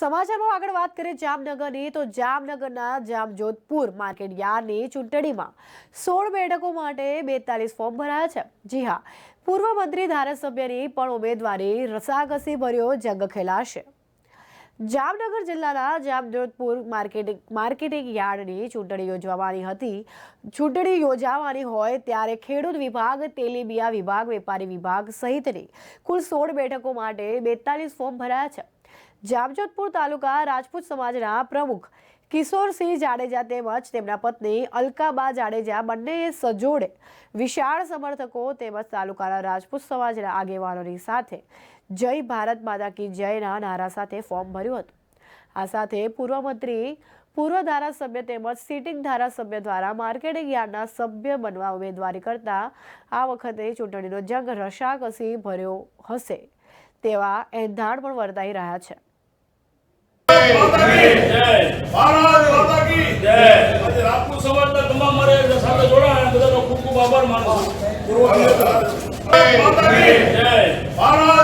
સમાચારમાં આગળ વાત કરીએ જામનગરની, તો જામનગરના જામજોધપુર માર્કેટ યાર્ડની ચૂંટણીમાં સોળ બેઠકો માટે બેતાલીસ ફોર્મ ભરાયા છે. જી હા, પૂર્વ મંત્રી ધારાસભ્યની પણ ઉમેદવારી રસાકસી ભર્યો જંગ ખેલાશે. જામનગર જિલ્લાના જામજોધપુર માર્કેટિંગ માર્કેટિંગ યાર્ડની ચૂંટણી યોજવાની હતી. ચૂંટણી યોજાવાની હોય ત્યારે ખેડૂત વિભાગ, તેલીબિયા વિભાગ, વેપારી વિભાગ સહિતની કુલ સોળ બેઠકો માટે બેતાલીસ ફોર્મ ભરાયા છે. જામજોધપુર તાલુકા રાજપૂત સમાજના પ્રમુખ કિશોરસિંહ જાડેજા તેમજ તેમના પત્ની અલકાબા જાડેજા બંનેએ સજોડે વિશાળ સમર્થકો તેમજ તાલુકાના રાજપૂત સમાજના આગેવાનોની સાથે જય ભારત માતા કી જયના નારા સાથે ફોર્મ ભર્યું હતું. આ સાથે પૂર્વ મંત્રી, પૂર્વ ધારાસભ્ય તેમજ સિટિંગ ધારાસભ્ય દ્વારા માર્કેટિંગ યાર્ડના સભ્ય બનવા ઉમેદવારી કરતા આ વખતે ચૂંટણીનો જંગ રસાકસી ભર્યો હશે. તેવા એંધાણ પણ વર્તાઈ રહ્યા છે ભારત માતા કી જય. આજે રાજપૂત સમાજના તમામ મારે સાથે જોડાયા બધાનો ખૂબ ખૂબ આભાર માનું છું. ભારત